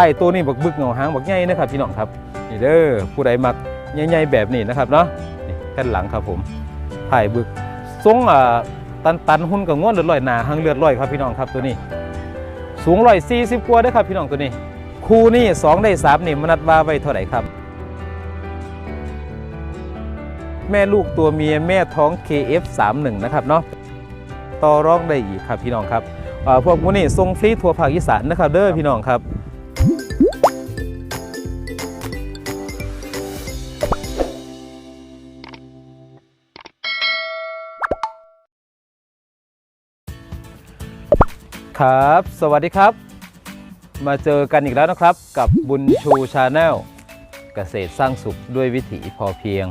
ไทยตัวนี้บักบึกเงาหางบักใหญ่นะครับพี่น้องครับนี่เด้อผู้ใดมักใหญ่ๆแบบนี้นะครับเนาะนี่แค่นหลังครับผมไทยบึกทรงอ่าตันตันๆหุ่นกับง้วนเลือดลอยหนาหางเลือดลอยครับพี่น้องครับตัวนี้ สูงร้อยสี่สิบกว่าเด้ครับพี่น้องตัวนี้ คู่นี่สองได้สามนี่มนัดว่าไว้เท่าไหร่ครับ แม่ลูกตัวเมียแม่ท้อง KF31 นะครับเนาะต่อรองได้อีกครับพี่น้องครับพวกพวกนี้ทรงฟรีทั่วภาคอีสานนะครับเด้อพี่น้องครับ ครับ สวัสดีครับ มาเจอกันอีกแล้วนะครับ กับบุญชูชาแนลเกษตรสร้างสุขด้วยวิถีพอเพียง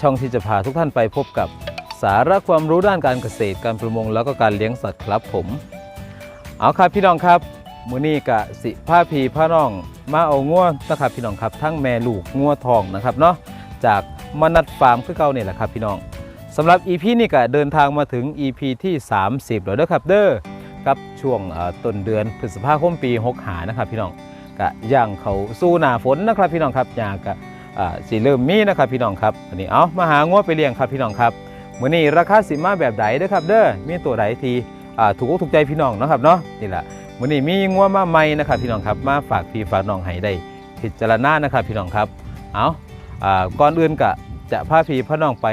ช่องที่จะพาทุกท่านไปพบกับสาระความรู้ด้านการเกษตรการประมงแล้วก็การเลี้ยงสัตว์ครับผม เอาครับพี่น้องครับมือนี้กะสิผ้าพีผ้าน้อง มาเอาง่วนะครับพี่น้องครับทั้งแม่ลูกง่วทองนะครับเนาะจากมนัดฟาร์มคือเก่าเนี่ยแหละครับพี่น้องสำหรับ EP นี้ก็เดินทางมาถึง EP ที่ 30 แล้วเด้อครับเด้อ กับช่วงต้นเดือนพฤษภาคมปี6หานะครับพี่น้องกะย่างเขาสู้หนาฝนนะครับพี่น้องครับยางกะอ่าสิเริ่มมีนะครับพี่น้องครับอันนี้เอามาหางัวไปเลี้ยงครับพี่น้องครับมื้อนี้ราคาสิมาแบบใดเด้อครับ เด้อมีตัวใดทีถูกอกถูกใจพี่น้องนะครับเนาะนี่แหละมื้อนี้มีงัวมาใหม่นะครับพี่น้องครับมาฝากพี่ฝากน้องให้ได้พิจารณานะครับพี่น้องครับเอาอ่าก่อนอื่นกะจะพาพี่พาน้องไป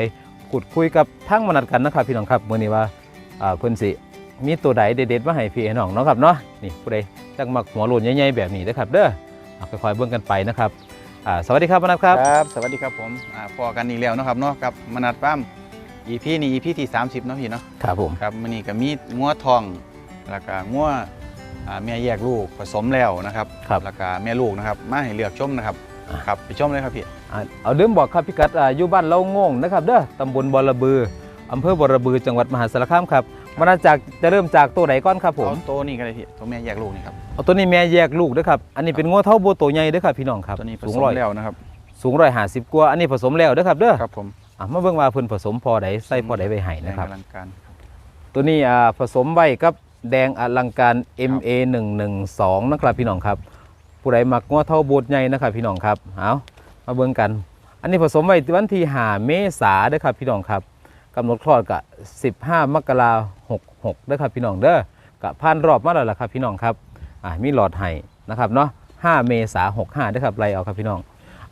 ขุดคุยกับทั้งมนัดกันนะครับพี่น้องครับมื้อนี้ว่าเพิ่นสิ มีตัวใดเด็ดๆมาให้พี่ให้น้องเนาะครับเนาะนี่ผู้ใดจักมักหัวโลนใหญ่ๆแบบนี้นะครับเด้อเอาค่อยๆเบิ่งกันไปนะครับอ่าสวัสดีครับมนัทครับครับ สวัสดีครับผมอ่าพอกันอีกแล้วเนาะครับเนาะกับมนัดปั้ม EP นี้ EP ที่ 30เนาะพี่เนาะครับผมครับมื้อนี้ก็มีงัวทองแล้วก็งัวอ่าแม่แยกลูกผสมแล้วนะครับครับแล้วก็แม่ลูกนะครับมาให้เลือกชมนะครับอ่าครับไปชมเลยครับพี่อ่าเอาเดิมบอกครับพี่กัดอ่าอยู่บ้านเล่าโง่งนะครับเด้อตำบลบอระบืออำเภอบอระบือจังหวัดมหาสารคามครับ มนัทจากจะเริ่มจากตัวไหนก่อนครับผมเอาตัวนี้ก็ได้พี่ตัวแม่แยกลูกนี่ครับเอาตัวนี้แม่แยกลูกเด้อครับอันนี้เป็นงัวเท่าโบวตัวใหญ่เด้อครับพี่น้องครับตัวนี้ผสูงสมร้อยแล้วนะครับสูงร้อยห้าสิบกว่าอันนี้ผสมแล้วเด้อครับเด้อครับผมอะมาเบิ่งว่าเพิ่นผสมพอใดใส่พอใดไปให้นะครับแงอลังการตัวนี้อ่าผสมไว้กับแดงอลังการ MA 112นะครับพี่น้องครับ ผู้ใดมักงัวเท่าโบดใหญ่นะครับพี่น้องครับเอามาเบิ่งกัน อันนี้ผสมไว้วันที่5เมษายนเด้อครับพี่น้องครับ กำหนดคลอดกะ15 มกราคม66เด้อครับพี่น้องเด้อกะผ่านรอบมาแล้วล่ะครับพี่น้องครับอ่ามีหลอดให้นะครับเนาะ5เมษายน65เด้อครับไล่เอาครับพี่น้อง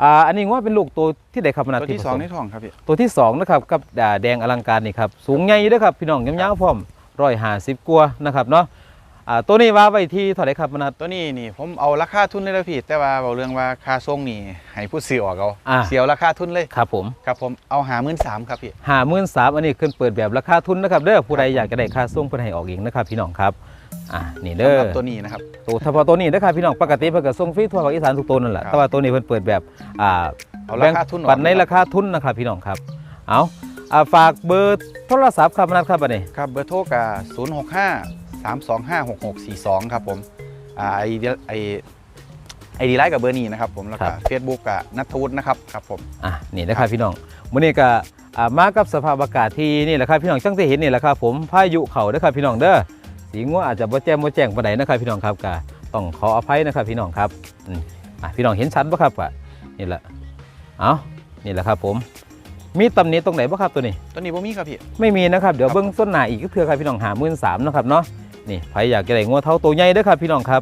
อ่าอันนี้ว่าเป็นลูกตัวที่ใดครับมนัดตัวที่ผสองมในท้องครับพี่ตัวที่สองนะครับกับอ่าแดงอลังการนี่ครับสูงใหญ่เด้วยครับพี่น้องยาวๆพร้อมร้อยห้าสิบกว่านะครับเนาะ อ่าตัวนี้ว่าไว้ที่เท่าไหร่ครับมนัด ตัวนี้นี่ผมเอาราคาทุนเลยนะพี่แต่ว่าเอาเรื่องว่าค่าส่งนี่ให้ผู้ซื้อออกเอาอ่า เสียวราคาทุนเลยครับผมครับผมเอาหามื่นสามครับพี่ห้าหมื่นสามอันนี้ขึ้นเปิดแบบราคาทุนนะครับเด้อผู้ใดอยากจะได้ค่าส่งเพิ่นให้ออกเองนะครับพี่น้องครับอ่านี่เด้อสำหรับตัวนี้นะครับ ตัวเฉพาะตัวนี้นะครับพี่น้องปกติเพิ่นก็ส่งฟรีทั่วภาคอีสานทุกตัวนั่นแหละครับ แต่ว่าตัวนี้เพิ่นเปิดแบบอ่าเอาราคาทุนออกปันในราคาทุนนะครับพี่น้องครับเอาอ่าฝากเบอร์โทรศัพท์ครับมนัดครับอันนี้ครับเบอร์โทรกับ0 6 5 3 2 5 6 6 4 2 ครับผมอ่าไอเดียไอไอดีไลน์กับเบอร์นี้นะครับผมแล้วก็เฟซบุ๊กกับนัทวุฒินะครับครับผมอะนี่นะครับพี่น้องมื้อนี้ก็อ่ามากับสภาพอากาศที่นี่แหละครับพี่น้องจังที่เห็นนี่แหละครับผมพายุเข้าเด้อครับพี่น้องเด้อสีงัวอาจจะบ่แจ่มบ่แจ้งปานใดนะครับพี่น้องครับก็ต้องขออภัยนะครับพี่น้องครับอืมอะพี่น้องเห็นชัดบ่ครับว่านี่แหละเอานี่แหละครับผม มีตำหนิตรงไหนบ่ครับตัวนี้ตัวนี้บ่มีครับพี่ไม่มีนะครับเดี๋ยวครับเบิ้งต้นหน้าอีกก็คือครับพี่น้องหามื่นสามนะครับเนาะ นี่ใครอยากจะได้งัวเท่าตัวใหญ่เด้อครับพี่น้องครับ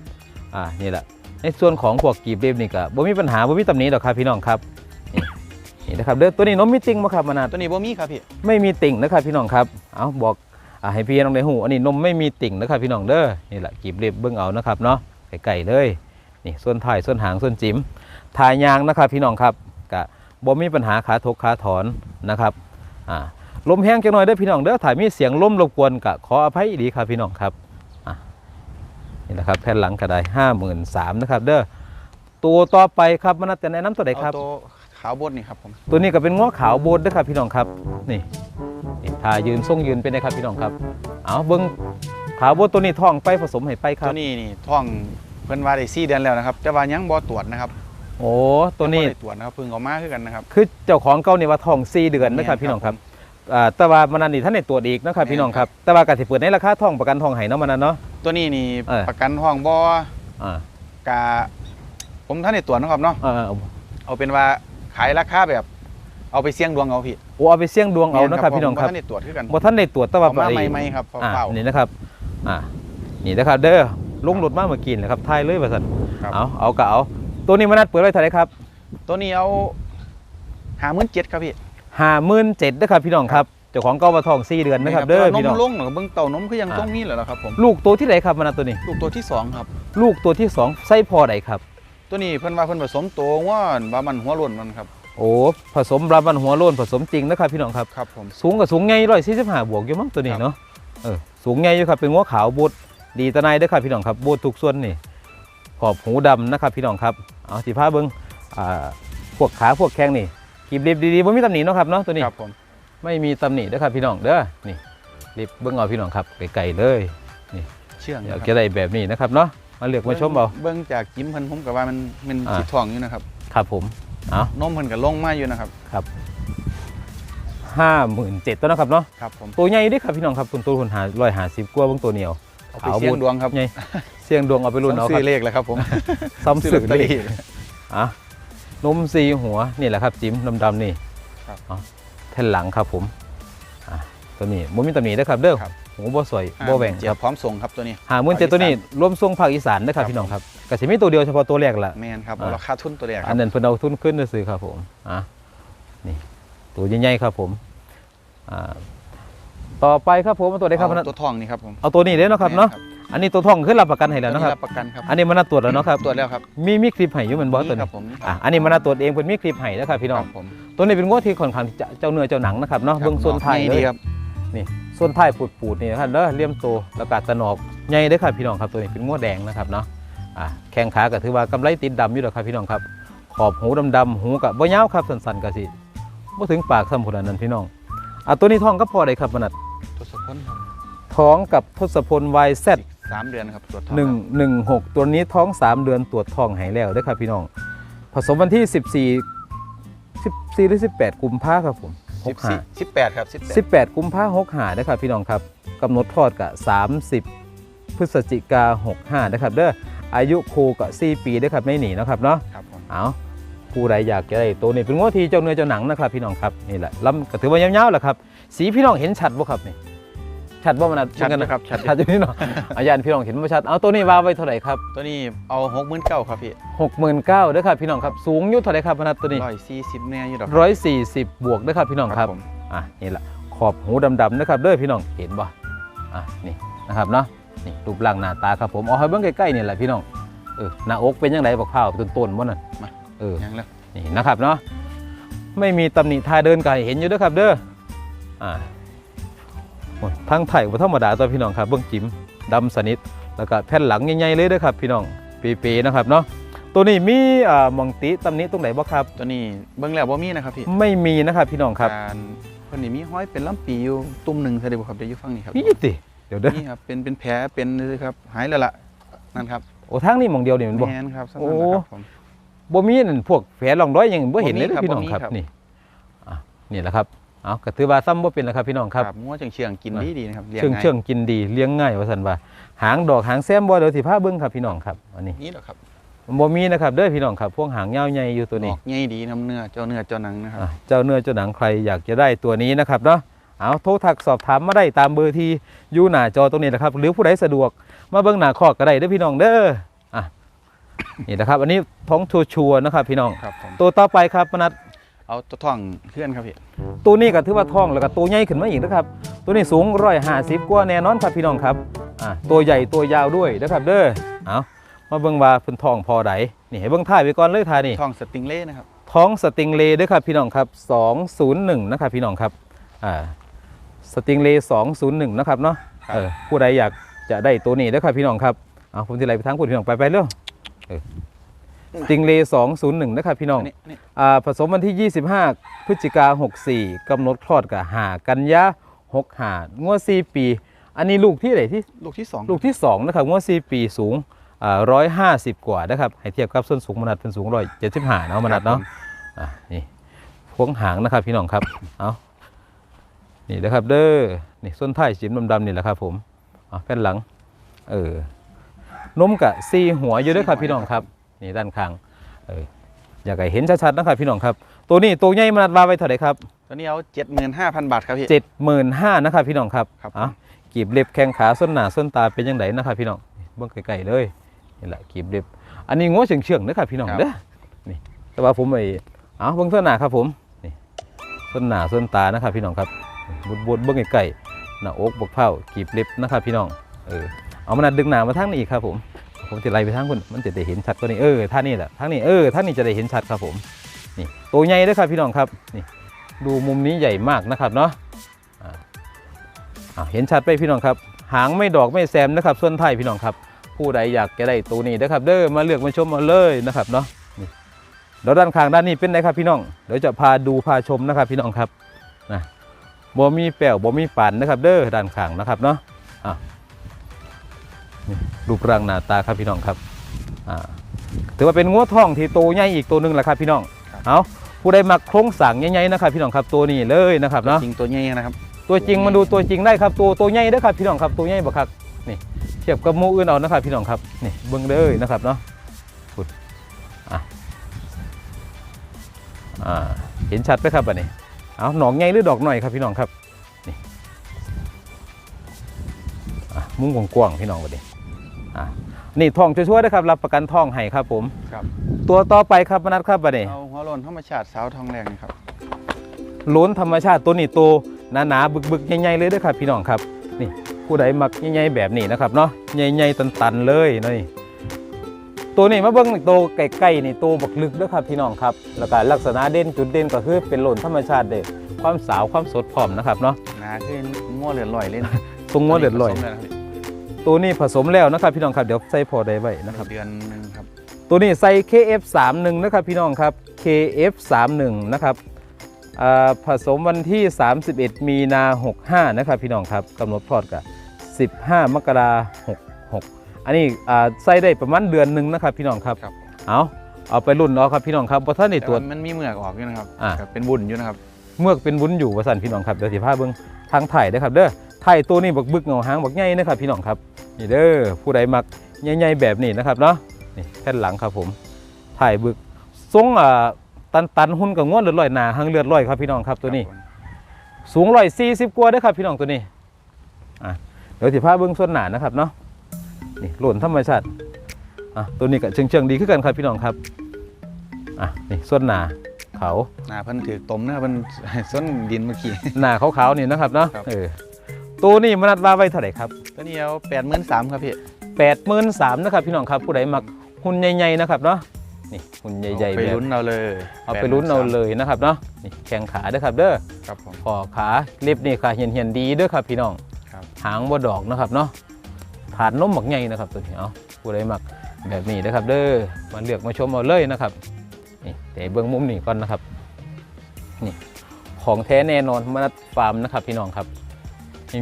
อ่านี่แหละในส่วนของพวกกีบเรียบนี่ก็บ่มีปัญหาบ่มีตำหนิดอกครับพี่น้องครับนี่นี่นะครับเด้อตัวนี้นมมีติ่งบ่ครับมานาดตัวนี้บ่มีครับพี่ไม่มีติ่งนะครับพี่น้องครับเอาบอกอ่าให้พี่น้องได้หูอันนี้นมไม่มีติ่งนะครับพี่น้องเด้อนี่แหละกีบเรียบเบิ้งเอานะครับเนาะไก่ๆเลยนี่ส่วนท้ายส่วนหางส่วนจิ้มทายางนะครับพี่น้องครับกะบ่มีปัญหาขาทกขาถอนนะครับอ่าลมแห้งจังหน่อยเด้อพี่น้องเด้อถ่ายมีเสียงลมรบกวนกะขออภัยดีครับพี่น้องครับอะ นี่นะครับแผ่นหลังก็ได้ห้าหมื่นสามนะครับ เด้อตัวต่อไปครับมันน่าจะแนะนำตัวใดครับ เอาตัวขาวบดนี่ครับผมตัวนี้ก็เป็นง้อขาวโบดเด้อครับพี่น้องครับนี่นี่ถ่ายยืนทรงยืนเป็นไงครับพี่น้องครับ เอาเบิ้งขาวโบดตัวนี้ท้องไปผสมให้ไปครัตับวนี้นี่ท้องเพิ่นว่าได้4เดือนแล้วนะครับ แต่ว่ายังบ่ตรวจนะครับโอ้ตัวนี้ยังบ่ได้ตรวจนะครับเพิ่งเอามาคือกันนะครับ คือเจ้าของเก่านี่ว่าท้อง4เดือนนะครับพี่น้องครับอ่าแต่ว่ามันนั่นนี่ท่านในตรวจอีกนะครับพี่น้องครับแต่ว่ากสิเปิดในราคาท้องประกันท้องให้เนาะมันนั่นเนาะ ตัวนี้นี่เออ ประกันห้องบ่อ่ากะผมท่านในตัวจนะครับเนาะเออเอาเป็นว่าขายราคาแบบ เอาไปเสี่ยงดวงเอาพี่โอ้เอาไปเสี่ยงดวงเอานะครับพี่น้องครับท่านในตัวจคือกันบ่ท่านได้ตรวจแต่ว่าเอามาไอ้ใหม่ๆครับอ่าเปล่า นี่นะครับอ่านี่นะครับเด้อลงรถมาเมื่อกี้นะครับทายเลยว่าซั่นครับ เอาเอาก็เอาตัวนี้มานัดเปิดไว้เท่าไหร่ครับ ๆตัวนี้เอาหาหมื่นเจ็ดครับพี่57,000นะครับพี่น้องครับเจ้าของเก่ามาทอง4เดือนนะครับเด้อนมพี่น้องลงเหรอเบิ่งเต่านมคือยังอ่าต้องมีเหรอครับผมลูกตัวที่ไหนครับมานัดตัวนี้ ลูกตัวที่สองครับ ลูกตัวที่สองไส้พอใดครับ ตัวนี้เพิ่นว่าเพิ่นผสมตัวว่าว่ามันหัวหล่นมันครับโอ้ผสมราบันหัวโลนผสมจริงนะครับพี่น้องครับครับผมสูงกับสูงใหญ่ร้อยสี่สิบห้าบวกอยู่มั้งตัวนี้ครับเนาะเออสูงใหญ่อยู่ครับเป็นงัวขาวบูดดีตะไนเด้อครับพี่น้องครับบูดทุกส่วนนี่ขอบหูดำนะครับพี่น้องครับเอาสีผ้าเบิ้งอ่าพวกขาพวกแข้งนี่กีบเรียบดีๆไม่มีตำหนิเนาะครับเนาะตัวนี้ครับผม ไม่มีตำหนิเด้อครับพี่น้องเด้อนี่รีบเบิ้งเอาพี่น้องครับไกลๆเลยเชื่องอยากนะคจะรับได้แบบนี้นะครับเนาะมาเลือกมาชมเอาเบิ่งจากจิ้มเพิ่นผมก็ว่ามันมันอ่าสีทองอยู่นะครับครับผมเอานมเพิ่นก็ลงมาอยู่นะครับห้าหมื่นเจ็ดตัวนะครับเนาะครับผมตัวใหญ่เดิครับพี่น้องครับตัวตัวคนหาร้อยหาสิบกว่าเบิ้งตัวเหนียวเอาไปเสี่ยงดวงครับใหญ่เสียงดวงเอาไปรุ่นเอาซื้คอรับเลขแล้วครับผมซ้ำสึกลอตเตอเลยรี่อะนมสีหัวนี่แหละครับจิ้มดำๆนี่ครับเอา แท่นหลังครับผมอะตัวนี้บ่มีตำหนินะครับเด้อครับหูบ่สวยบ่แหว่งเจียบพร้อมส่งครับตัวนี้หามื่นเจ็ดตัวนี้รวมทรงภาคอีสานนะครับครับพี่น้องครับก็สิมีตัวเดียวเฉพาะตัวแรกละแมนครับอ่าราคาทุนตัวแรกคอัรันบนั้นเพิ่นเอาทุนขึ้นซื้อๆครับผมอะนี่ตัวใหญ่ๆครับผมอ่าต่อไปครับผมเอาตัวใดครับพนักเอาตัวทองนี่ครับผมเอาตัวนี้เลยเนาะครับเนาะแม่ อันนี้ตัวทองขึ้นรับประกันให้นแล้วตัวเนาะนี้ครับรับ ประกันครับ อันนี้มันน่าตรวจแล้วเนาะครับ ตรวจแล้วครับ มีมีคลิปให้อยู่แมันบ่ตัวคนี้รับผมอะอันนี้มันน่าตรวจเองเพิ่นมีคลิปให้นะครับพี่น้คองรับผมตัวนี้เป็นงวดที่ค่อนข้างจะเจ้าเนื้อเจ้าหนังนะครับเนาะเบื้องส่วนท้ายนี่เลดียครับส่วนท้ายปูดๆนี่นะครับเด้อเลี่ยมโตแล้วก็ตะหนอกใหญ่เด้อครับพี่น้องครับตัวนี้เป็นงวดแดงนะครับเนาะอะแข้งขาก็ถือว่ากำไรติดดำอยู่แล้วครับพี่น้องครับ ขอบหูดำๆหูกับบ่ยาวครับสั้นๆก็สิบ่ถึงปากซ้ำพุ่นอันนั้นพี่น้องอะตัวนี้ท้องก็พอได้ครับมนัดตัวสะพนครับท้องกับทศพล YZ สามเดือนครับตรวจทอง116 ตัวนี้ท้อง 3 เดือนตรวจท้องให้แล้วเด้อครับพี่น้อง ผสมวันที่ 14 14หรือ18 กุมภาครับผมสิบ65สี่สิบแปดครับสิบแปด18 กุมภาหกหานะครับพี่น้องครับกำหนดทอดกับ30 พฤศจิกา65นะครับเด้ออายุครูกับ4ปีเด้อครับไม่หนีนะครับเนาะครับผมเอาผู้ใดอยากจะได้ตัวนี้เป็นงวดทีเจ้าเนื้อเจ้าหนังนะครับพี่น้องครับนี่แหละลำก็ถือว่ายาวๆแหละครับสีพี่น้องเห็นชัดบ่ครับนี่ ชัดบ่มันชัดกันนะนะครับชัดชัดอยู่นี่เนาะอาจารย์พี่น้องเห็นบ่ชัดเอาตัวนี้ว่าไว้เท่าไหร่ครับตัวนี้เอาหกหมื่นเก้าครับพี่69,000เด้อครับพี่น้องครับสูงอยู่เท่าไหร่ครับพนัดตัวนี้ร้อยสี่สิบแน่อยู่ดอก140บวกเด้อครับพี่น้องครับผมอะนี่แหละขอบหูดำๆนะครับเด้อพี่น้องเห็นบ่อะนี่นะครับเนาะนี่รูปร่างหน้าตาครับผมเอาให้เบิ่งใกล้ๆนี่แหละพี่น้องเออหน้าอกเป็นยังไงบักพร้าวต้นๆบ่นั่นมาเออยังแล้วนี่นะครับเนาะไม่มีตำหนิทาเดินก็ให้เห็นอยู่เด้อครับเด้ออ่าโอ้ย ทั้งไถ่บ่ธรรมดาตัวพี่น้องครับเบิ่งจิ้มดำสนิทแล้วก็แผ่นหลังใหญ่ๆเลยเด้อครับพี่น้องปีๆนะครับเนาะตัวนี้มีอ่าหมองติตำหนิตรงไหนบ่ครับ ตัวนี้เบิ้งแล้วว่ามีนะครับพี่ไม่มีนะครับพี่น้องครับการคนนี้มีห้อยเป็นลำปีอยู่ตุ่มหนึ่งแสดงว่าครับเดี๋ยวอยู่ฟังนี่ครับมีติเดี๋ยวเด้อนี่ครับเป็นเป็นแผลเป็นเลยครับหายแล้วล่ะนั่นครับโอ้ทางนี้หมองเดียวนี่มันบ่แมนครับสักโอ้นั้นนะครับผมบ่มีนั่นพวกแผลรองร้อยหยังบ่เห็นเลยบ่มีครับพี่น้องบ่มีครับครับนี่อะนี่แหละครับ เอาก็ถือว่าซ้ำบ่เป็นแล้วครับพี่น้องครับงัวเชียงเชียงๆกินดีดีๆนะครับลี้ยเชื่องง่ายเชื่องกินดีเลี้ยงง่ายว่าซั่นว่าหางดอกหางแซมบ่เดี๋ยวสิพาเบิ่งครับพี่น้องครับอันนี้นี่แหละครับบ่มีนะครับเด้อพี่น้องครับพวกหางยาวใหญ่อยู่ตัวนี้ออกง่ายดีน้ำเนื้อเจ้าเนื้อเจ้าหนังนะครับอะเจ้าเนื้อเจ้าหนังใครอยากจะได้ตัวนี้นะครับเนาะเอาโทรทักสอบถามมาได้ตามเบอร์ที่อยู่หน้าจอตรงนี้แหละครับ หรือผู้ใดสะดวกมาเบิ่งหน้าคอกก็ได้เด้อพี่น้องเด้ออะนี่นะครับ อันนี้ท้องชัวร์ๆนะครับ พี่น้องครับผมตัวต่อไปครับมนัด เอาตัวท่องเพื่อนครับพี่ตัวนี้ก็ถือว่าท้องแล้วก็ตัวใหญ่ขึ้นมาอีกนะครับ ตัวนี้สูงร้อยห้าสิบกว่าแน่นอนครับพี่น้องครับอ่าตัวใหญ่ตัวยาวด้วยนะครับ เด้อเอามาเบิ่งว่าเพิ่นท้องพอใดนี่ให้เบิ่งถ่ายไปก่อนเลยถ่ายนี่ท่องสติงเล่นะครับท้องสติงเลย์ด้วยครับพี่น้องครับ 201 นะครับพี่น้องครับอ่าสติงเลย์201 นะครับเนาะครับเออผู้ใดอยากจะได้ตัวนี้ด้วยครับพี่น้องครับเอาผมจะไล่ไปทางคุณพี่น้องไปไปเร็วเออ สติงเลย์201 นะครับพี่น้องอันนี้อันนี้อ่าผสมวันที่ 25 พฤศจิกา64กำหนดคลอดกับหากันยา6หางวด4ปี อันนี้ลูกที่ไหนที่ลูกที่สองลูกที่ 2 นะครับงวด4ปีสูงอ่า150กว่านะครับ ให้เทียบกับส้นสูงมนัดเป็นสูง175เนาะมนัดเนาะอะนี่พวงหางนะครับพี่น้องครับ เอานี่นะครับเด้อ นี่ส้นท้ายสีดำๆนี่แหละครับผมเอาแผ่นหลัง เออนมกะซีหัวอยู่เด้วยครับพี่น้องครับ นี่ด้านข้างเอออยากให้เห็นชัดๆนะครับพี่น้องครับ ตัวนี้ตัวใหญ่มันนัดว่าไว้เท่าไหร่ครับตัวนี้เอา75,000บาทครับพี่ เจ็ดหมื่นห้านะครับพี่น้องครับครับ อะกีบเล็บแข้งขาส้นหนาส้นตาเป็นยังไงนะครับพี่น้องเบิ่งไกลๆเลยนี่แหละกีบเล็บ อันนี้ง้อเฉียงเฉียงๆนะครับพี่น้องเด้อนี่แต่ว่าผมไอ้เอาเบิ่งส้นหนาครับผมนี่ส้นหนาส้นตานะครับพี่น้องครับบดบดๆเบิ่งไกลๆหน้าอกบกเผากีบเล็บนะครับพี่น้องเออเอามานัดดึงหนามาทางนี้อีกครับผม ผมจะไล่ไปทางคุณมันจะได้เห็นชัดกว่านี้เออท่านี้แหละทางนี้เออท่านี้จะได้เห็นชัดครับผมนี่ตัวใหญ่เด้อครับพี่น้องครับนี่ดูมุมนี้ใหญ่มากนะครับเนาะอ่าเห็นชัดไปพี่น้องครับ หางไม่ดอกไม่แซมนะครับ ส่วนไทยพี่น้องครับ ผู้ใดอยากจะได้ตัวนี้นะครับ เด้อมาเลือกมาชมมาเลยนะครับเนาะนี่แล้วด้านข้างด้านนี้เป็นไงครับพี่น้องเดี๋ยวจะพาดูพาชมนะครับพี่น้องครับนะบ่มีแป้วบ่มีปั่นนะครับ เด้อด้านข้างนะครับเนาะอะ รูปร่างหน้าตาครับพี่น้องครับอ่าถือว่าเป็นงัวทองที่โตใหญ่อีกตัวหนึงแหละครับพี่น้องเอาผู้ใดมักโครงสั่งใหญ่ๆนะครับพี่น้องครับตัวนี้เลยนะครับเนาะจริงตัวใหญ่นะครับ ตัวจริงมาดูตัวจริงได้ครับ ตัวตัวใหญ่เด้อครับพี่น้องครับตัวใหญ่บักคักนี่เทียบกับหมูอื่นเอานะครับพี่น้องครับนี่เบิ่งเลยนะครับเนาะพูดอะอ่าเห็นชัดไหมครับอันนี้เอาหนองใหญ่หรือดอกหน่อยครับพี่น้องครับนี่อะมุ้งกว้างๆพี่น้องบัดนี้ อะนี่ทองช่วยๆนะครับ รับประกันทองให้ครับผมครับ ตัวต่อไปครับมนัดครับบัดนี้เอาหัวโลนธรรมชาติสาวทองแดงนี่ครับล้นธรรมชาติตัวนี้ตัวหนาๆบึกๆใหญ่ๆเลยเด้วยครับพี่น้องครับ นี่ผู้ใดมักใหญ่ๆแบบนี้นะครับเนาะใหญ่ๆตันๆเลยนี่ตัวนี้มาเบิ้งตัวใกล้ๆนี่ตัวบักลึกเด้วยครับพี่น้องครับ แล้วก็ลักษณะเด่นจุดเด่นก็คือเป็นโลนธรรมชาติเด้ความสาวความสดพร้อมนะครับเนาะหนาขึ้นงัวเหลือลอยเลยนะตรงงวดเลือดลอย ตัวนี้ผสมแล้วนะครับพี่น้องครับเดี๋ยวใส่พอได้ไว้นะครับ เดือนหนึงครับตัวนี้ใส่ KF31 นะครับพี่น้องครับ KF31 นะครับอ่าผสมวันที่ 31 มีนา 65 นะครับพี่น้องครับกำหนดพลอดกับ 15 มกรา66 อันนี้อ่าใส่ได้ประมาณเดือนหนึ่งนะครับพี่น้องครับ ครับเอาเอาไปรุ่นเอาครับพี่น้องครับเพราะท่านในแต่ตรวจว่ามันมีเหมือกออกอยู่นะครับอ่า ครับเป็นบุญอยู่นะครับ เมือกเป็นวุ้นอยู่ว่าสั่นพี่น้องครับเดี๋ยวสิพาเบิ้งทางถ่ายนะครับเด้อ ถ่ายตัวนี้บักบึกเงาหางบักใหญ่นะครับพี่น้องครับนี่เด้อผู้ใดมักใหญ่ๆแบบนี้นะครับเนาะนี่แผ่นหลังครับผมถ่ายบึกทรงอ่าตันตันๆหุ่นกับง้วนเลือดลอยหนาหางเลือดลอยครับพี่น้องครับตัวนี้ครับผมสูงร้อยสี่สิบกว่าเด้อครับพี่น้องตัวนี้อะเดี๋ยวสิพาเบิ้งส่วนหนานะครับเนาะนี่หล่นธรรมชาติอะตัวนี้ก็เชิงเชิงๆดีขึ้นกันครับพี่น้องครับอะนี่ส่วนหนาเขาหนาเพิ่นถือตมนะครับเพิ่นส้นดินเมื่อกี้หน้าขาวๆนี่นะครับเนาะครับเออ ตัวนี้มนัดว่าไว้เท่าไหร่ครับตัวนี้เอาแปดหมื่นสามครับพี่แปดหมื่นสามนะครับพี่น้องครับผู้ใดมักหุ่นใหญ่ๆนะครับเนาะนี่หุ่นใหญ่ๆไปแบบลุ้นเอาเลยเอาไปลุ้นเอาเลยนะครับเนาะนี่แข้งขาเด้อครับเด้อครับผมคอขาเล็บนี่ขาเหียนเหียนๆดีเด้อครับพี่น้องครับหางบ่ดอกนะครับเนาะฐานนมหมักใหญ่นะครับตัวนี้เอาผู้ใดมักแบบนี้นะครับเด้อมาเลือกมาชมเอาเลยนะครับนี่แต่เบื้องมุมนี่ก่อนนะครับนี่ของแท้แน่นอนมนัดฟาร์มนะครับพี่น้องครับ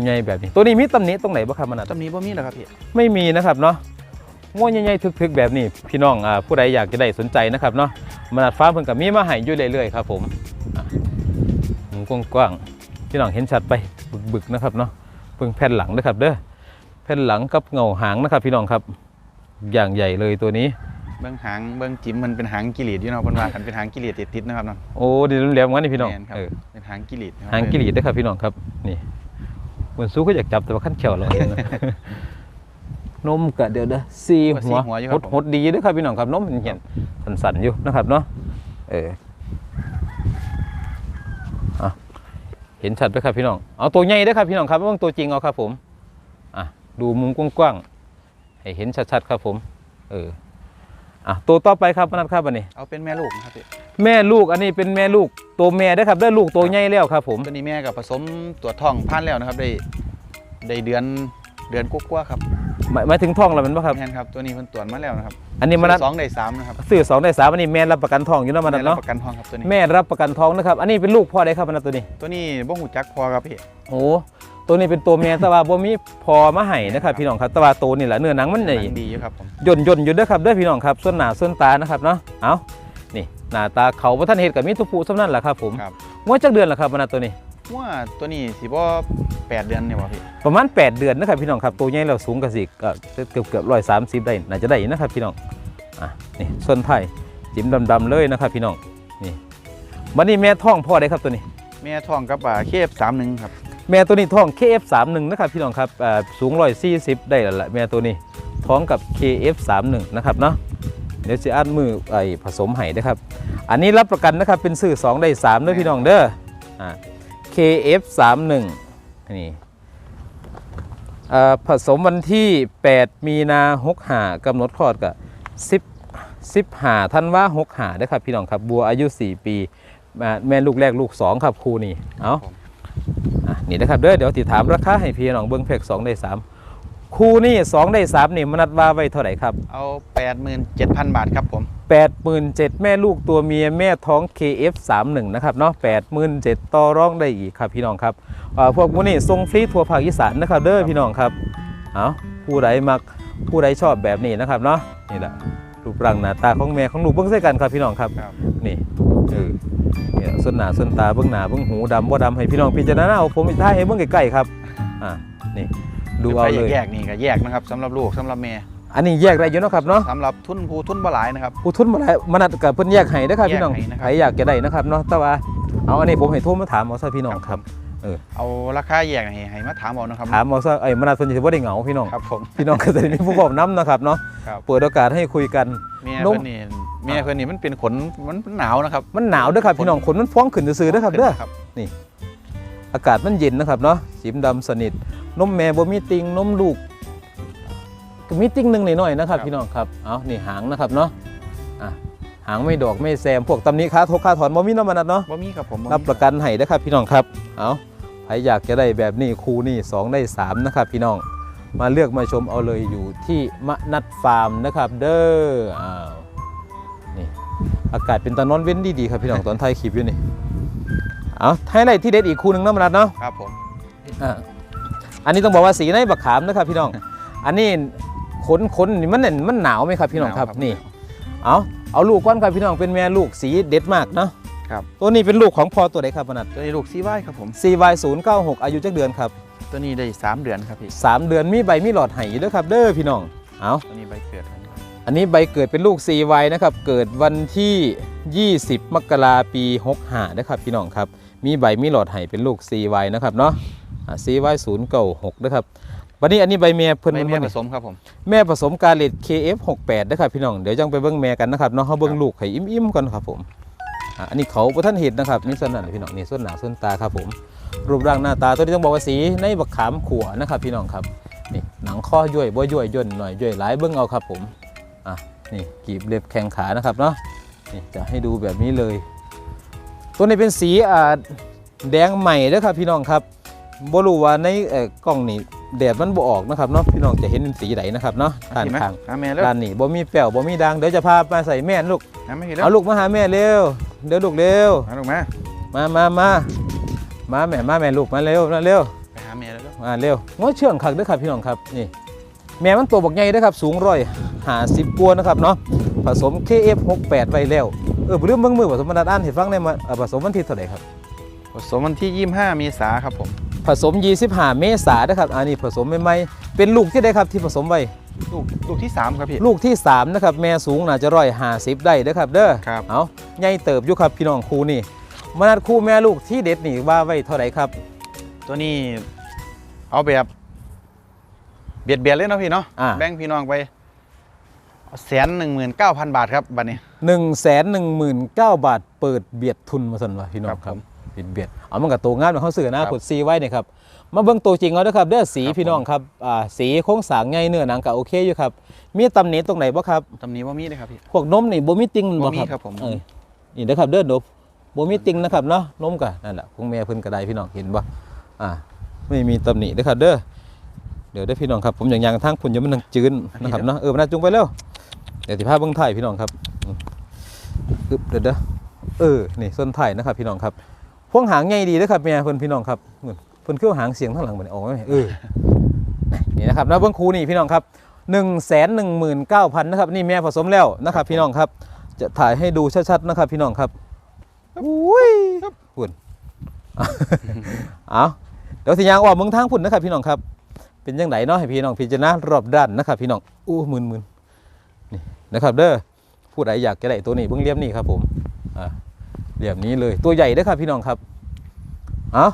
ใหญ่ๆแบบนี้ ตัวนี้มีตำหนิตรงไหนบ้างครับมนัดตำนี้บ่มีหรอกครับพี่ไม่มีนะครับเนาะง่วงใหญ่ๆทึกๆแบบนี้ พี่น้องอ่าผู้ใดอยากจะได้สนใจนะครับเนาะมนัดฟ้าร์มเพิ่นกับมีมาให้อยู่เรื่อยๆครับผมอะหมุมกว้างๆพี่น้องเห็นชัดไปบึกๆนะครับเนาะเพิ่งแผ่นหลังนะครับเด้อแผ่นหลังกับเงาหางนะครับ พี่น้องครับอย่างใหญ่เลยตัวนี้เบื้องหางเบื้องจิ้มมันเป็นหางกิริดอยู่เนาะเพิ่นว่าคันเป็นหางกิริดติดๆนะครับเนาะโอ้ดีแหลมๆงั้นนี่พี่น้องแม่ครับเออเป็นหางกิริดนะครับหางกิริดเด้อครับพี่น้องครับนี่ เหมือนสู้ก็อยากจับแต่ว่าขั้นเขียวเลยนะนมกะเดี๋ยวเด้อซีหัวหัวอยู่คหรับดผมหดดีเด้วยครับพี่น้องครับนมมันเห็นสันๆอยู่นะครับเนาะเอออะเห็นชัดไหมครับพี่น้องเอาตัวใหญ่เด้อครับพี่น้องครับว่าตัวจริงเอาครับผมอะดูมุมกว้างๆให้เห็นชัดๆครับผม เออ อะตัวต่อไปครับพนัทครับอันนี้ เอาเป็นแม่ลูกนะครับพี่แม่ลูกอันนี้เป็นแม่ลูกตัวแม่เด้อครับได้อลูกตัวใหญ่แล้วครับ ผมตัวนี้แม่กับผสมตัวจท้องพันแล้วนะครับได้ได้เดือนเดือนกว่าๆครับหมายหมายถึงท้องแล้วแมันปะครับ แม่นครับตัวนี้เพิ่นตรวจมาแล้วนะครับอันนี้มานัดสองได้สามนะครับซื้อสองได้สามอันนี้แม่รับประกันทองอยู่เนาะมานัดแม่รับเนาะประกันทองครับตัวนี้ แม่รับประกันทองนะครับอันนี้เป็นลูกพ่อได้ครับมานัดตัวนี้ตัวนี้บ่หูจักพอครับพี่โอ้ ตัวนี้เป็นตัวแม่แต่ว่าบ่มีพอมาให้นะครับพี่น้องครับแต่ว่าตัวนี่แหละเนื้อหนังมันหใหญ่นังดีอยู่ครับผมย่นย่นๆอยู่เด้อครับเด้อพี่น้องครับส่วนหน้าส่วนตานะครับเนาะเอานี่หน้าตาเขาบ่ทันเฮ็ดกับมีทุกผู้สำนั่นแหละครับผมครับงวดจักเดือนละครับมานัดตัวนี้ว่าตัวนี้สิบ่แปดเดือนเนี่ยวะพี่ประมาณ 8 เดือนนะครับพี่น้องครับตัวใหญ่แล้วสูงกว่าสิก็เกือบเกือบร้อยสามสิบได้น่าจะได้นะครับพี่น้องอะนี่ส่วนไทยจิ้มดำๆเลยนะครับ พี่น้องนี่วันนี้แม่ท้องพ่อได้ครับตัวนี้แม่ทองกับอ่าเคฟสามหนึ่งครับ แม่ตัวนี้ท้อง KF31 นะครับพี่น้องครับอ่าสูง140ได้แล้วละแม่ตัวนี้ท้องกับ KF31 นะครับเนาะเดี๋ยวจะอัดมือไอผสมไห้นะครับ อันนี้รับประกันนะครับเป็นซื้อ2ได้3เด้อพี่น้องเด้ออ่า KF31 นี่ผสมวันที่ 8 มีนา65กำหนดคลอดกับ10 15ธันว่า65นะครับพี่น้องครับบัวอายุ 4 ปี แม่ลูกแรกลูก 2 ครับครูนี่ เอาอะ นี่นะครับเด้อเดี๋ยวติถามราคาให้พี่น้องเบิ้งเพก2ได้3คู่นี่2ได้3นี่มนัดว่าไว้เท่าไหร่ครับ เอาแปดหมื่นเจ็ดพันบาทครับผม87,000แม่ลูกตัวเมียแม่ท้อง KF31 นะครับเนาะ87,000ต่อรองได้อีกครับ พี่น้องครับอ่าพวกมูนี่ทรงฟรีทั่วภาคอีสานนะครับเด้อพี่น้องครับเอาผู้ใดมักผู้ใดชอบแบบนี้นะครับเนาะนี่แหละรูปร่างหน้าตาของแม่ของลูกเบิ้งใส่กันครับพี่น้องครับครับนี่เออเนี่ย ส่วนหน้าส่วนตาเบื้องหน้าเบื้องหูดำบ่ดำให้พี่น้องพิจารณาเอาผมท้ายให้เบื้องใกล้ๆครับอ่านี่ดูเอาใครเลยแยกนี่ก็แยกนะครับสำหรับลูกสำหรับแม่อันนี้แยกได้อยู่เนาะครับเนาะสำหรับทุนผู้ทุนบ่หลายนะครับผู้ทุนบ่ได้มานัดกับเพิ่นแยกให้เด้อครับพี่น้องให้นะครอยากจะได้นะครับเนาะแต่ว่าเอาอันนี้ผมให้โทรมาถามเอาซะพี่น้องครับเอาราคาแยกให้ให้มาถามเอานะครับถามเอาซะไอ้มานัดเพิ่นสิบ่ได้เหงาพี่น้องครับผมพี่น้องก็จะได้มีผู้บอกนํนะครับเนาะครับเปิดโอกาสให้คุยกันแม่นมเพิ่นนี่ แม่เพิ่นนี่มันเป็นขนมันหนาวนะครับมันหนาวเด้อครับพี่น้องขนมันฟ้องขึ้นซื่อๆเด้อครับเด้อครับอากาศมันเย็นนะครับเนาะสีดำสนิทนมแม่บ่มีติงนมลูกก็มีติงหนึ่งหน่อยๆนะครับ พี่น้องครับเอานี่หางนะครับเนาะอะหางไม่ดอกไม่แซมพวกตำหนี้ค้าทกค้าถอนบ่มีน้ำมันนัดเนาะบ่มีครับผมบ่มีรับประกันให้นะครับ พี่น้องครับเอาใครอยากจะได้แบบนี้ครูนี่สองได้สามนะครับ พี่น้องมาเลือกมาชมเอาเลยอยู่ที่มะนัดฟาร์มนะครับ เด้ออ้าวนี่ อากาศเป็นตะนอนเว้นดีๆครับพี่น้องตอนไทยคลิปอยู่นี่เอาไฮไลท์ที่เด็ดอีกคู่หนึ่งนะมนัดเนาะครับผมอะอันนี้ต้องบอกว่าสีในบักขามนะครับพี่น้อง อันนี้ขนขนนี่มันเน่นมันหนาวไหมครับพี่น้องครับนี่ เอาเอาลูกก้อนครับพี่น้องเป็นแม่ลูกสีเด็ดมากเนาะครับตัวนี้เป็นลูกของพอตัวไหนครับพนัดตัวนี้ลูกซีไว้ครับผม CY 0 9 6อายุจักเดือนครับ ตัวนี้ได้สามเดือนครับพี่3เดือนมีใบมีหลอดไห้เด้อครับเด้อพี่น้อง เอาตัวนี้ใบเกิดครับ อันนี้ใบเกิดเป็นลูก CY นะครับ เกิดวันที่ 20 มกราปี65นะครับพี่น้องครับ มีใบมีหลอดไห้เป็นลูก CY นะครับเนาะอ่า CY 0 9 6นะครับ วันนี้อันนี้ใบเมียเพิ่นใบมันแม่บ่ผนี่สมครับผม แม่ผสมกาเลต KF68 นะครับพี่น้อง เดี๋ยวจังไปเบิ่งแม่กันนะครับเนาะเฮาเบิ่งลูกให้อิ่มๆก่อนครับผมอะอันนี้เขาบ่ทันเห็นนะครับนี่ส่วนนั้นพี่น้องนี่ส่วนหน้าส่วนตาครับผม รูปร่างหน้าตาตัวนี้ต้องบอกว่าสีในบักขามขัวนะครับพี่น้องครับ นี่หนังข้อย่วยบ่ย่วยย่นหน่อยย่วยหลายเบิ่งเอาครับผม อะนี่กีบเล็บแข้งขานะครับเนาะนี่จะให้ดูแบบนี้เลย ตัวนี้เป็นสีอ่าแดงใหม่เด้อครับพี่น้องครับบ่รู้ว่าในเอ่อกล้องนี่แดดมันบ่ออกนะครับเนาะพี่น้องจะเห็นเป็นสีไหนนะครับเนาะด้านเห็นไหมข้างหาแม่แล้วด้านนี้บ่มีแป้วบ่มีด่างเดี๋ยวจะพามาใส่แม่นลูกหาแม่เห็นแล้วเอาลูกมาหาแม่เร็วเดี๋ยวลูกเร็วมาลูกมามามามามาแม่มาแม่ลูกมาเร็วมาเร็วไปหาแม่แล้วเด้อมาเร็วง้อเชื่องคักเด้อครับพี่น้องครับนี่แม่มันตัวบักใหญ่เด้อครับสูงร้อย หาสิบกว่านะครับเนาะผสม KF68 ไว้แล้วเออเรื่องเบิ่งมือผสมบรรดาอ่านให้ฟังได้มาเอ่อผสมวันที่เท่าไหร่ครับผสมวันที่ 25 เมษาครับผมผสม 25 เมษายนนะครับอันนี้ผสมใหม่ๆเป็นลูกที่ได้ครับที่ผสมไว้ลูกลูกที่ 3 ครับพี่ลูกที่ 3 นะครับ แม่สูงน่าจะร้อยห้าสิบได้เด้อครับ เด้อครับเอาใหญ่เติบอยู่ครับพี่น้องครูนี่มานัดคู่แม่ลูกที่เด็ดนี่ว่าไว้เท่าไหร่ครับ ตัวนี้เอาแบบเบียดเบียดเลยเนาะพี่เนาะอ่าแบ่งพี่น้องไป แสนหนึ่งหมื่นเก้าพันบาทครับบัดนี้1 1 9 0 0 0บาท เปิดเบียดทุนมาสั่นวะพี่น้องครับครัผบมเบียดเบียดเอามันกับตัวงามของเขาเสือนะครับกดซีไว้เนี่ยครับมาเบิ่งตัวจริงเอาเด้อครับเด้อสีครับพี่น้องครับอ่าสีโค้งสร้างใหญ่เนื้อหนังก็โอเคอยู่ครับ มีตำหนิตรงไหนบ่ครับตำนี้ว่ามีเลยครับพี่พวกนมนี่บ่มีติงบ่บ่มีครับครับผมเออนี่นะครับเด้อดบบ่มีติงนะครับเนาะนมก็นั่นแหละของแม่เพิ่นก็ได้พี่น้องเห็นบ่อ่าไม่มีตำหนิเด้อครับเด้อเดี๋ยวได้อพี่น้องครับผมอย่างยางทางพุ่นอย่ามันนังจืนนะครับเนาะเออมานาจุงไปเร็ว เดี๋ยวสิพาเบิ่งถ่ายพี่น้องครับปึ๊บเดี๋ยวเด้อเออนี่ส้นถ่ายนะครับ พี่น้องครับพวงหางใหญ่ดีเด้อครับแม่เพิ่นพี่น้องครับเหมือนเพิ่นคือหางเสียงข้างหลังเหมันออกไหมเออนี่นะครับนะเบิ่งครูนี่พี่น้องครับ1 1 9 0 0 0นะครับนี่แม่ผสมแล้วนะครับ พี่น้องครับ จะถ่ายให้ดูชัดๆนะครับ พี่น้องครับอุ้ยพุ่นเอาเดี๋ยวสิยางออกเมืองทางพุ่นนะครับ พี่น้องครับ เป็นยังไงเนาะให้พี่น้องพิจารณารอบด้านนะครับ พี่น้องอู้มืนๆนี่ นะครับเด้อผู้ใดอยากจะได้ตัวนี้เบิ่งเลี่ยมนี่ครับผมอ่าเลี่ยมนี้เลยตัวใหญ่เด้อครับพี่น้องครับเอา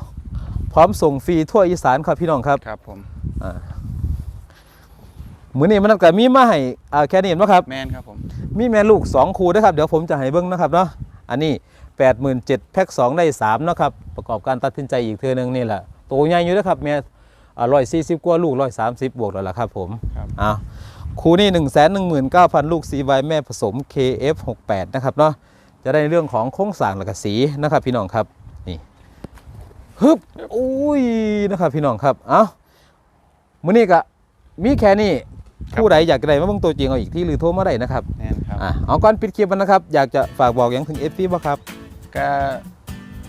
พร้อมส่งฟรีทั่วอีสานครับพี่น้องครับครับผมอ่ามื้อนี้มันก็มีมาให้อ่าแค่นี้เห็นบ่ครับแมนครับผมมีแม่ลูก 2 คู่นะครับเดี๋ยวผมจะให้เบิ้งนะครับเนาะอันนี้ 87,000แพ็ค2ได้3เนาะครับประกอบการตัดสินใจอีกเทื่อนึงนี่แหละตัวใหญ่อยู่นะครับแม่ร้อยสี่สิบกว่าลูกร้อยสามสิบบวกแล้วล่ะครับผมครับอ่า คู่นี้1 1 9 0 0 0 ลูก CY แม่ผสม KF68 นะครับเนาะจะได้เรื่องของโครงสร้างและก็สีนะครับพี่น้องครับนี่ฮึบอุ้ยนะครับพี่น้องครับเอ้ามื้อนี้ก็มีแค่นี้ผู้ใดอยากได้มาเบิ่งตัวจริงเอาอีกที่หรือโทรมาได้นะครับแมนครับอะเอาก่อนปิดคลิปมันนะครับ อยากจะฝากบอกอย่างถึง FC บ่ครับก็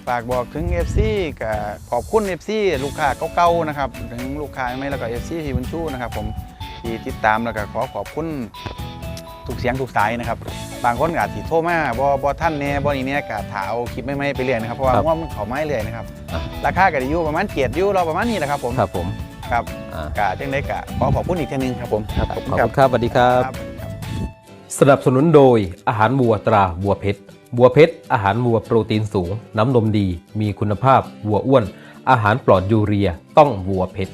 ฝากบอกถึง FC ก็ขอบคุณ FC ลูกค้าเก่าๆนะครับถึงลูกค้าใหม่แล้วก็ FC ที่บุญชูนะครับผม ที่ติดตามแล้วก็ขอขอบคุณทุกเสียงทุกสายนะครับ บางคนก็อาจสิโทรมาบ่บ่ท่านแน่บ่นี่เนี่ยก็ถาเอาคลิปใหม่ๆไปเรื่อยนะครับเพราะว่าครับว่ามันเขาไม่เรื่อยนะครับอะราคาก็ได้อยู่ประมาณเกียรติอยู่เราประมาณนี้แหละครับผมครับผมครับอ่าก็จังไดก็ขอขอบคุณอีกเทีนึงครับผมขอบคุณครับสวัสดีครับ ครับ สนับสนุนโดยอาหารวัวตราวัวเพชรวัวเพชรอาหารวัวโปรตีนสูง น้ำนมดี มีคุณภาพวัวอ้วน อาหารปลอดยูเรียต้องวัวเพชร